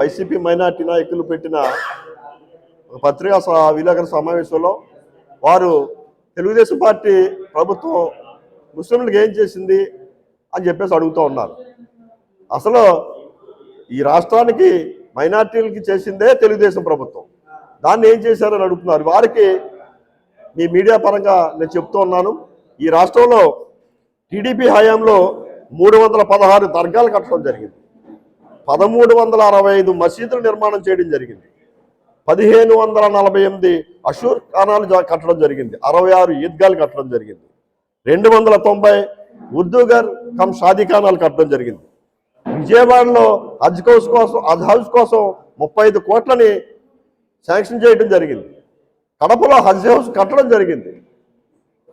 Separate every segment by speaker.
Speaker 1: YCP minority నాయకులు పెట్టిన పత్రికా విలేకరుల సమావేశంలో వారు తెలుగుదేశం పార్టీ ప్రభుత్వం ముస్లింలకు ఏం చేసింది అని చెప్పేసి అడుగుతూ ఉన్నారు. అసలు ఈ రాష్ట్రానికి మైనార్టీలకి చేసిందే తెలుగుదేశం ప్రభుత్వం. దాన్ని ఏం చేశారని అడుగుతున్నారు. వారికి మీ మీడియా పరంగా నేను చెప్తూ ఉన్నాను. ఈ రాష్ట్రంలో టీడీపీ హయాంలో మూడు వందల పదహారు దర్గాలు కట్టడం జరిగింది. పదమూడు వందల అరవై ఐదు మసీదులు నిర్మాణం చేయడం జరిగింది. పదిహేను వందల నలభై ఎనిమిది అషూర్ ఖానాలు కట్టడం జరిగింది. అరవై ఆరు ఈద్గాలు కట్టడం జరిగింది. రెండు వందల తొంభై ఉర్దూగర్ కమ్ షాదీఖానాలు కట్టడం జరిగింది. విజయవాడలో హజ్ హౌస్ కోసం హజ్ హౌస్ కోసం ముప్పై ఐదు కోట్లని శాంక్షన్ చేయడం జరిగింది. కడపలో హజ్ హౌస్ కట్టడం జరిగింది.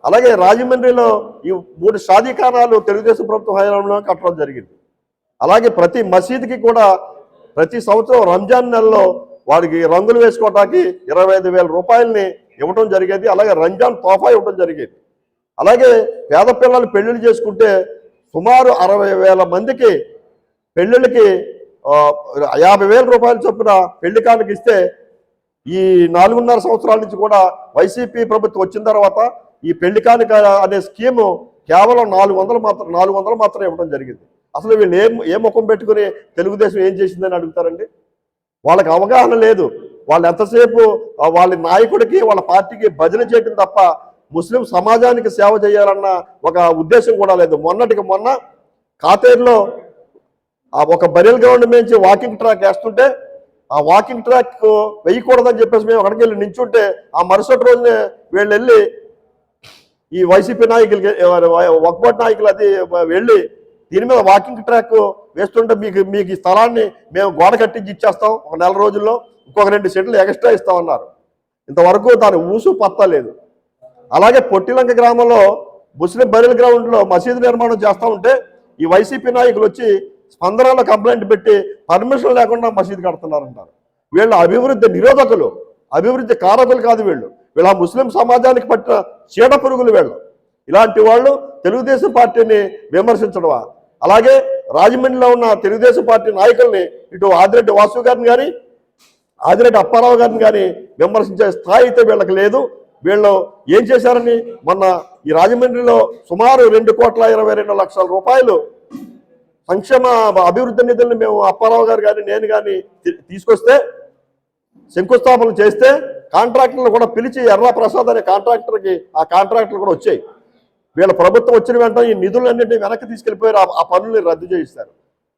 Speaker 1: అలాగే రాజమండ్రిలో ఈ మూడు షాదీఖానాలు తెలుగుదేశం ప్రభుత్వ హయాంలో కట్టడం జరిగింది. అలాగే ప్రతి మసీద్కి కూడా ప్రతి సంవత్సరం రంజాన్ నెలలో వాడికి రంగులు వేసుకోవటానికి ఇరవై ఐదు వేల రూపాయలని ఇవ్వడం జరిగేది. అలాగే రంజాన్ తోఫా ఇవ్వడం జరిగేది. అలాగే పేద పిల్లలు పెళ్ళిళ్ళు చేసుకుంటే సుమారు అరవై వేల మందికి పెళ్ళిళ్ళకి యాభై వేల రూపాయల చొప్పున పెళ్ళి కానుక ఇస్తే ఈ నాలుగున్నర సంవత్సరాల నుంచి కూడా వైసీపీ ప్రభుత్వం వచ్చిన తర్వాత ఈ పెళ్ళి కానుక అనే స్కీము కేవలం నాలుగు వందలు మాత్రం నాలుగు వందలు మాత్రం ఇవ్వడం జరిగింది. అసలు వీళ్ళు ఏ ఏ ముఖం పెట్టుకుని తెలుగుదేశం ఏం చేసిందని అడుగుతారండి? వాళ్ళకి అవగాహన లేదు. వాళ్ళు ఎంతసేపు వాళ్ళ నాయకుడికి వాళ్ళ పార్టీకి భజన చేయటం తప్ప ముస్లిం సమాజానికి సేవ చేయాలన్న ఒక ఉద్దేశం కూడా లేదు. మొన్నటికి మొన్న కాతేరులో ఆ ఒక బరియల్ గ్రౌండ్ నుంచి వాకింగ్ ట్రాక్ వేస్తుంటే ఆ వాకింగ్ ట్రాక్ వేయకూడదని చెప్పేసి మేము అక్కడికి వెళ్ళి నించుంటే ఆ మరుసటి రోజునే వీళ్ళు వెళ్ళి ఈ వైసీపీ నాయకులకి వక్బట్ నాయకులు అది వెళ్ళి దీని మీద వాకింగ్ ట్రాక్ వేస్తుంటే మీకు మీకు ఈ స్థలాన్ని మేము గోడ కట్టించి ఇచ్చేస్తాం. ఒక నెల రోజుల్లో ఇంకొక రెండు సెట్లు ఎక్స్ట్రా ఇస్తామన్నారు. ఇంతవరకు దాని ఊసు పత్తా లేదు. అలాగే పొట్టిలంక గ్రామంలో ముస్లిం బరిల్ గ్రౌండ్లో మసీదు నిర్మాణం చేస్తూ ఉంటే ఈ వైసీపీ నాయకులు వచ్చి స్పందనలో కంప్లైంట్ పెట్టి పర్మిషన్ లేకుండా మసీదు కడుతున్నారంటారు. వీళ్ళు అభివృద్ధి నిరోధకులు అభివృద్ధి కారకులు కాదు వీళ్ళు. వీళ్ళ ముస్లిం సమాజానికి పట్టిన చీడ పురుగులు వీళ్ళు. ఇలాంటి వాళ్ళు తెలుగుదేశం పార్టీని విమర్శించడమా? అలాగే రాజమండ్రిలో ఉన్న తెలుగుదేశం పార్టీ నాయకుల్ని ఇటు ఆదిరెడ్డి వాసు గారిని కానీ ఆదిరెడ్డి అప్పారావు గారిని కానీ విమర్శించే స్థాయి అయితే వీళ్ళకి లేదు. వీళ్ళు ఏం చేశారని మొన్న ఈ రాజమండ్రిలో సుమారు రెండు కోట్ల ఇరవై రెండు లక్షల రూపాయలు సంక్షేమ అభివృద్ధి నిధులను మేము అప్పారావు గారు కానీ నేను కానీ తీసుకొస్తే శంకుస్థాపన చేస్తే కాంట్రాక్టర్లు కూడా పిలిచి ఎర్రా ప్రసాద్ అనే కాంట్రాక్టర్కి ఆ కాంట్రాక్టర్లు కూడా వచ్చాయి. వీళ్ళ ప్రభుత్వం వచ్చిన వెంటనే ఈ నిధులన్నింటినీ వెనక్కి తీసుకెళ్ళిపోయారు ఆ- ఆ పనుల్ని రద్దు చేయిస్తారు.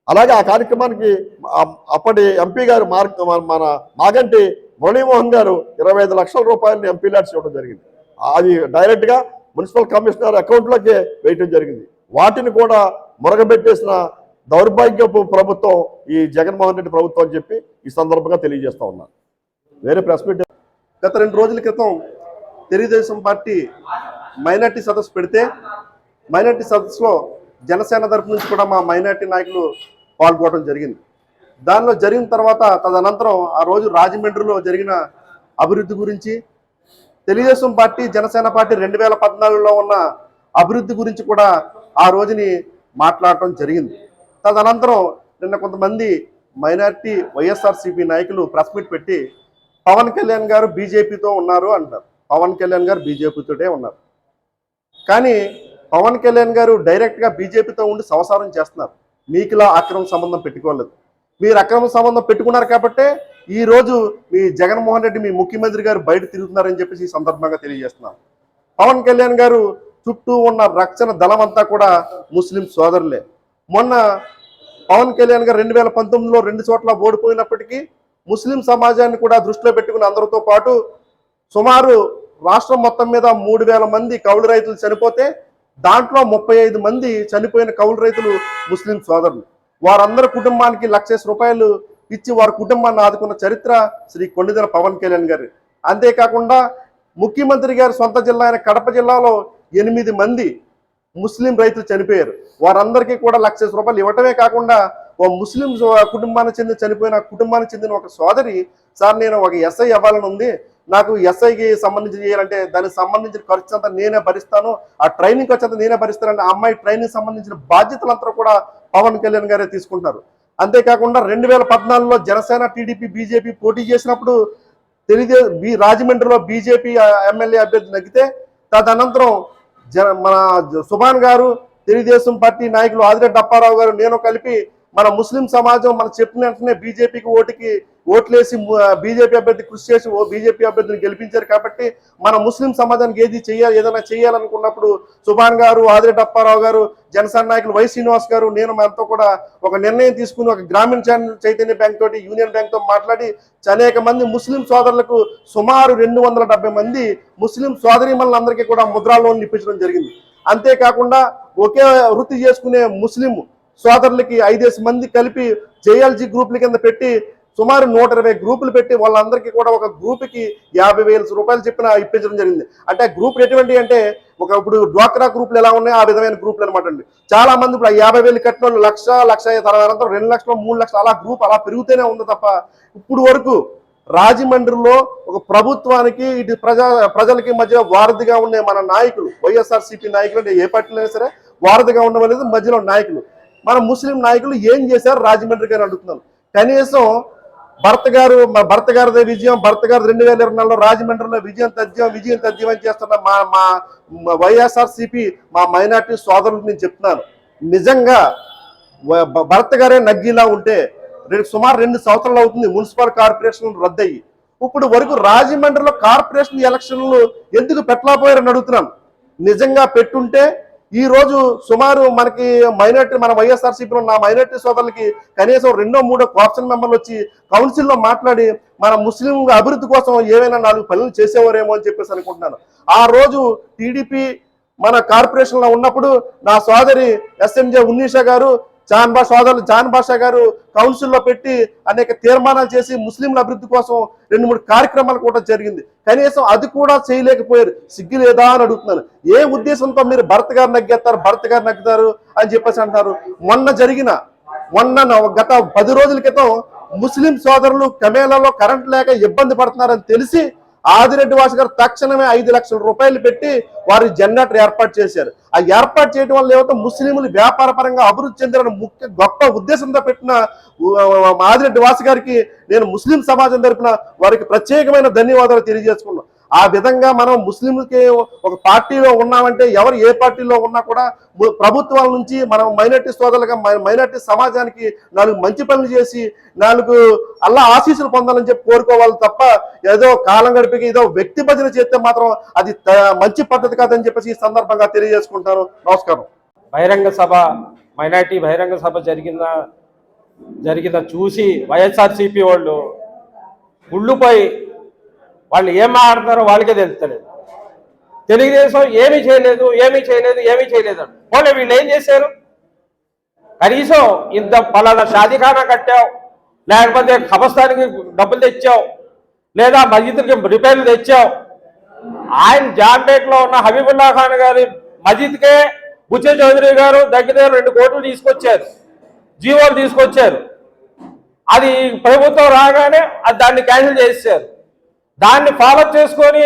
Speaker 1: అలాగే ఆ కార్యక్రమానికి అప్పటి ఎంపీ గారు మార్క్ మన మాగంటి మురళీమోహన్ గారు ఇరవై ఐదు లక్షల రూపాయలని ఎంపీ ల్యాడ్స్ ఇవ్వడం జరిగింది. అది డైరెక్ట్గా మున్సిపల్ కమిషనర్ అకౌంట్లోకి వేయటం జరిగింది. వాటిని కూడా మురగబెట్టేసిన దౌర్భాగ్యపు ప్రభుత్వం ఈ జగన్మోహన్ రెడ్డి ప్రభుత్వం అని చెప్పి ఈ సందర్భంగా తెలియజేస్తా ఉన్నాను వేరే ప్రెస్ మీట్
Speaker 2: గత రెండు రోజుల క్రితం తెలుగుదేశం పార్టీ మైనార్టీ సదస్సు పెడితే మైనార్టీ సదస్సులో జనసేన తరపు నుంచి కూడా మా మైనార్టీ నాయకులు పాల్గొనడం జరిగింది. దానిలో జరిగిన తర్వాత తదనంతరం ఆ రోజు రాజమండ్రిలో జరిగిన అభివృద్ధి గురించి తెలుగుదేశం పార్టీ జనసేన పార్టీ రెండు వేల పద్నాలుగులో ఉన్న అభివృద్ధి గురించి కూడా ఆ రోజుని మాట్లాడటం జరిగింది. తదనంతరం నిన్న కొంతమంది మైనార్టీ వైఎస్ఆర్సీపీ నాయకులు ప్రెస్ మీట్ పెట్టి పవన్ కళ్యాణ్ గారు బీజేపీతో ఉన్నారు అంటారు. పవన్ కళ్యాణ్ గారు బీజేపీతోటే ఉన్నారు. కానీ పవన్ కళ్యాణ్ గారు డైరెక్ట్గా బీజేపీతో ఉండి సంసారం చేస్తున్నారు. మీకు ఇలా అక్రమ సంబంధం పెట్టుకోలేదు. మీరు అక్రమ సంబంధం పెట్టుకున్నారు కాబట్టే ఈరోజు మీ జగన్మోహన్ రెడ్డి మీ ముఖ్యమంత్రి గారు బయట తిరుగుతున్నారని చెప్పేసి ఈ సందర్భంగా తెలియజేస్తున్నాను పవన్ కళ్యాణ్ గారు చుట్టూ ఉన్న రక్షణ దళం అంతా కూడా ముస్లిం సోదరులే. మొన్న పవన్ కళ్యాణ్ గారు రెండు వేల పంతొమ్మిదిలో రెండు చోట్ల ఓడిపోయినప్పటికీ ముస్లిం సమాజాన్ని కూడా దృష్టిలో పెట్టుకుని అందరితో పాటు సుమారు రాష్ట్రం మొత్తం మీద మూడు వేల మంది కౌలు రైతులు చనిపోతే దాంట్లో ముప్పై ఐదు మంది చనిపోయిన కౌలు రైతులు ముస్లిం సోదరులు. వారందరి కుటుంబానికి లక్ష రూపాయలు ఇచ్చి వారి కుటుంబాన్ని ఆదుకున్న చరిత్ర శ్రీ కొండిదల పవన్ కళ్యాణ్ గారు. అంతేకాకుండా ముఖ్యమంత్రి గారి సొంత జిల్లా అయిన కడప జిల్లాలో ఎనిమిది మంది ముస్లిం రైతులు చనిపోయారు. వారందరికీ కూడా లక్ష రూపాయలు ఇవ్వటమే కాకుండా ఓ ముస్లిం కుటుంబానికి చెందిన చనిపోయిన కుటుంబానికి చెందిన ఒక సోదరి సార్ నేను ఒక ఎస్ఐ అవ్వాలని ఉంది. నాకు ఎస్ఐకి సంబంధించి చేయాలంటే దానికి సంబంధించిన ఖర్చు అంతా నేనే భరిస్తాను ఆ ట్రైనింగ్ ఖర్చు అంతా నేనే భరిస్తానని ఆ అమ్మాయి ట్రైనింగ్ సంబంధించిన బాధ్యతలంతా కూడా పవన్ కళ్యాణ్ గారే తీసుకుంటారు. అంతేకాకుండా రెండు వేల పద్నాలుగులో జనసేన టీడీపీ బీజేపీ పోటీ చేసినప్పుడు తెలియజే రాజమండ్రిలో బీజేపీ ఎమ్మెల్యే అభ్యర్థి నగ్గితే తదనంతరం జన మన సుభాన్ గారు తెలుగుదేశం పార్టీ నాయకులు ఆదిరెడ్డి అప్పారావు గారు నేను కలిపి మన ముస్లిం సమాజం మనం చెప్పిన వెంటనే బీజేపీకి ఓటుకి ఓట్లేసి బీజేపీ అభ్యర్థి కృషి చేసి ఓ బీజేపీ అభ్యర్థిని గెలిపించారు కాబట్టి మన ముస్లిం సమాజానికి ఏది చేయాలి ఏదైనా చేయాలనుకున్నప్పుడు సుభాన్ గారు ఆదిరెడ్డి అప్పారావు గారు జనసేన నాయకులు వై శ్రీనివాస్ గారు నేను మనతో కూడా ఒక నిర్ణయం తీసుకుని ఒక గ్రామీణ చైతన్య బ్యాంక్ తోటి యూనియన్ బ్యాంక్తో మాట్లాడి అనేక మంది ముస్లిం సోదరులకు సుమారు రెండు వందల మంది ముస్లిం సోదరిమణులందరికీ కూడా ముద్రా లోన్లు ఇప్పించడం జరిగింది. అంతేకాకుండా ఒకే వృత్తి చేసుకునే ముస్లిం సోదరులకి ఐదేసి మంది కలిపి జేఎల్జీ గ్రూపుల కింద పెట్టి సుమారు నూట ఇరవై గ్రూపులు పెట్టి వాళ్ళందరికీ కూడా ఒక గ్రూప్కి యాభై వేల రూపాయలు చెప్పిన ఇప్పించడం జరిగింది. అంటే గ్రూపులు ఎటువంటి అంటే ఒక ఇప్పుడు డ్వాక్రా గ్రూపులు ఎలా ఉన్నాయో ఆ విధమైన గ్రూపులు అనమాట అండి. చాలా మంది ఇప్పుడు యాభై వేలు కట్టిన వాళ్ళు లక్ష లక్ష తర్వాత రెండు లక్షలు మూడు లక్షలు అలా గ్రూప్ అలా పెరుగుతూనే ఉంది తప్ప ఇప్పుడు వరకు రాజమండ్రిలో ఒక ప్రభుత్వానికి ఇటు ప్రజా ప్రజలకి మధ్య వారధిగా ఉండే మన నాయకులు వైఎస్ఆర్సీపీ నాయకులు అంటే ఏ పార్టీలైనా సరే వారధిగా ఉండవలేదు మధ్యలో నాయకులు. మన ముస్లిం నాయకులు ఏం చేశారు? రాజమండ్రి గారు అడుగుతున్నారు. కనీసం భర్త గారు మా భర్త గారిదే విజయం భర్త గారు రెండు వేల ఇరవై నాలుగులో రాజమండ్రిలో విజయం తథ్యం విజయం తథ్యం అని చేస్తున్న మా మా మా వైఎస్ఆర్సీపీ మా మైనార్టీ సోదరులకు నేను చెప్తున్నాను. నిజంగా భర్త గారే నగ్గిలా ఉంటే సుమారు రెండు సంవత్సరాలు అవుతుంది మున్సిపల్ కార్పొరేషన్ రద్దయ్యి ఇప్పుడు వరకు రాజమండ్రిలో కార్పొరేషన్ ఎలక్షన్లు ఎందుకు పెట్టలేకపోయారని అడుగుతున్నాను. నిజంగా పెట్టుంటే ఈ రోజు సుమారు మనకి మైనార్టీ మన వైఎస్ఆర్సీపీలో ఉన్న మైనార్టీ సోదరులకి కనీసం రెండో మూడో కోఆప్షన్ మెంబర్లు వచ్చి కౌన్సిల్లో మాట్లాడి మన ముస్లిం అభివృద్ధి కోసం ఏమైనా నాలుగు పనులు చేసేవారేమో అని చెప్పేసి అనుకుంటున్నాను. ఆ రోజు టీడీపీ మన కార్పొరేషన్లో ఉన్నప్పుడు నా సోదరి ఎస్ఎంజే ఉన్నీషా గారు జాన్ బాషా సోదరులు జాన్ బాషా గారు కౌన్సిల్లో పెట్టి అనేక తీర్మానాలు చేసి ముస్లింల అభివృద్ధి కోసం రెండు మూడు కార్యక్రమాలు కూడా జరిగింది. కనీసం అది కూడా చేయలేకపోయారు. సిగ్గు లేదా అని అడుగుతున్నాను. ఏ ఉద్దేశంతో మీరు భర్త గారు నగ్గేస్తారు భర్త గారు నగ్గుతారు అని చెప్పేసి అంటారు మొన్న జరిగిన మొన్న గత పది రోజుల క్రితం ముస్లిం సోదరులు కమేలాలో కరెంట్ లేక ఇబ్బంది పడుతున్నారని తెలిసి ఆదిరెడ్డి వాసు గారు తక్షణమే ఐదు లక్షల రూపాయలు పెట్టి వారి జనరేటర్ ఏర్పాటు చేశారు. ఆ ఏర్పాటు చేయడం వల్ల ఏమంటే ముస్లింలు వ్యాపార పరంగా అభివృద్ధి చెందిన ముఖ్య గొప్ప ఉద్దేశంతో పెట్టిన ఆదిరెడ్డి వాసు గారికి నేను ముస్లిం సమాజం తరపున వారికి ప్రత్యేకమైన ధన్యవాదాలు తెలియజేసుకున్నాను. ఆ విధంగా మనం ముస్లింలకి ఒక పార్టీలో ఉన్నామంటే ఎవరు ఏ పార్టీలో ఉన్నా కూడా ప్రభుత్వాల నుంచి మనం మైనార్టీ సోదరులుగా మైనార్టీ సమాజానికి నాలుగు మంచి పనులు చేసి నాలుగు అల్లా ఆశీస్సులు పొందాలని చెప్పి కోరుకోవాలి తప్ప ఏదో కాలం గడిపి ఏదో వ్యక్తి భజన చేస్తే మాత్రం అది త- మంచి పద్ధతి కాదని చెప్పేసి ఈ సందర్భంగా తెలియజేసుకుంటాను నమస్కారం.
Speaker 3: బహిరంగ సభ మైనార్టీ బహిరంగ సభ జరిగిన జరిగిన చూసి వైఎస్ఆర్సీపీ వాళ్ళు గుళ్ళుపై వాళ్ళు ఏం మాట్లాడతారో వాళ్ళకే తెలుస్తలేదు. తెలుగుదేశం ఏమీ చేయలేదు ఏమీ చేయలేదు ఏమీ చేయలేదు అని. పోలే వీళ్ళు ఏం చేశారు? కనీసం ఇంత పలానా షాదీఖానా కట్టావు లేకపోతే కబస్థానికి డబ్బులు తెచ్చావు లేదా మస్జిద్కి రిపేర్లు తెచ్చావు. ఆయన జాంపేట్లో ఉన్న హబీబుల్లా ఖాన్ గారి మస్జిద్కే బుచ్చే చౌదరి గారు దగ్గర రెండు కోట్లు తీసుకొచ్చారు. జీవోలు తీసుకొచ్చారు. అది ప్రభుత్వం రాగానే అది దాన్ని క్యాన్సిల్ చేశారు దాన్ని ఫాలో చేసుకొని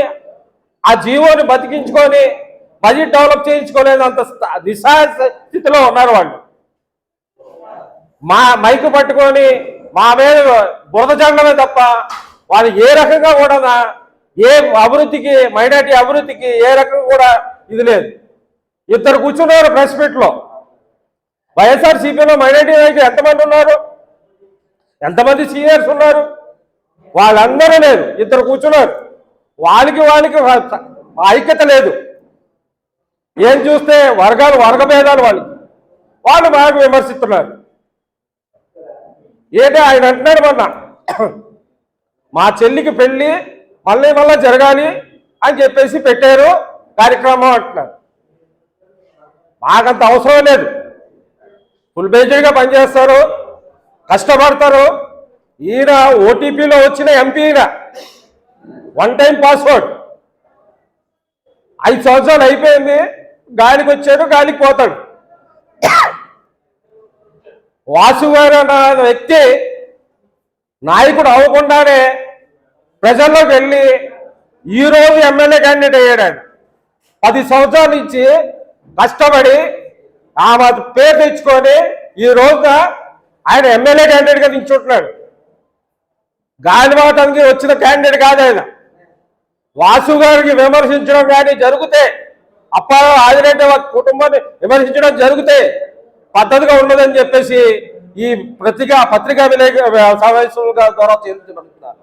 Speaker 3: ఆ జీవోని బతికించుకొని బడ్జెట్ డెవలప్ చేయించుకోలేనంత దిశా నిస్సహాయ స్థితిలో ఉన్నారు వాళ్ళు. మా మైకు పట్టుకొని మా మీద బురద జండమే తప్ప వాళ్ళు ఏ రకంగా కూడా ఏ అభివృద్ధికి మైనార్టీ అభివృద్ధికి ఏ రకంగా కూడా ఇది లేదు. ఇద్దరు కూర్చున్నారు ప్రెస్ మీట్లో వైఎస్ఆర్ సిపిలో మైనార్టీ నాయకులు ఎంతమంది ఉన్నారు? ఎంతమంది సీనియర్స్ ఉన్నారు? వాళ్ళందరూ లేరు ఇద్దరు కూర్చున్నారు. వాళ్ళకి వాళ్ళకి ఐక్యత లేదు. ఏం చూస్తే వర్గాలు వర్గభేదాలు వాళ్ళకి వాళ్ళు బాగా విమర్శిస్తున్నారు. ఏంటి ఆయన అంటున్నాడు మొన్న. మా చెల్లికి పెళ్ళి మళ్ళీ మళ్ళీ జరగాలి అని చెప్పేసి పెట్టారు కార్యక్రమం అంటున్నారు. మాకంత అవసరం లేదు. ఫుల్ బేజీగా పనిచేస్తారు కష్టపడతారు. ఈయన ఓటీపీలో వచ్చిన ఎంపీ వన్ టైం పాస్వర్డ్. ఐదు సంవత్సరాలు అయిపోయింది గాలికి వచ్చాడు గాలికి పోతాడు. వాసు గారు అన్న వ్యక్తి నాయకుడు అవ్వకుండానే ప్రజల్లోకి వెళ్ళి ఈరోజు ఎమ్మెల్యే క్యాండిడేట్ అయ్యాడు. ఆయన. పది సంవత్సరాల నుంచి కష్టపడి ఆమె పేరు తెచ్చుకొని ఈ రోజున ఆయన ఎమ్మెల్యే క్యాండిడేట్గా నించుంటున్నాడు. గాలివాటానికి వచ్చిన క్యాండిడేట్ కాదు ఆయన. వాసు గారికి విమర్శించడం కానీ జరిగితే అప్పారావు ఆదిరెడ్డి కుటుంబాన్ని విమర్శించడం జరిగితే పద్ధతిగా ఉండదని చెప్పేసి ఈ పత్రికా పత్రికా విలేక సమావేశం ద్వారా చేయించబడుతున్నారు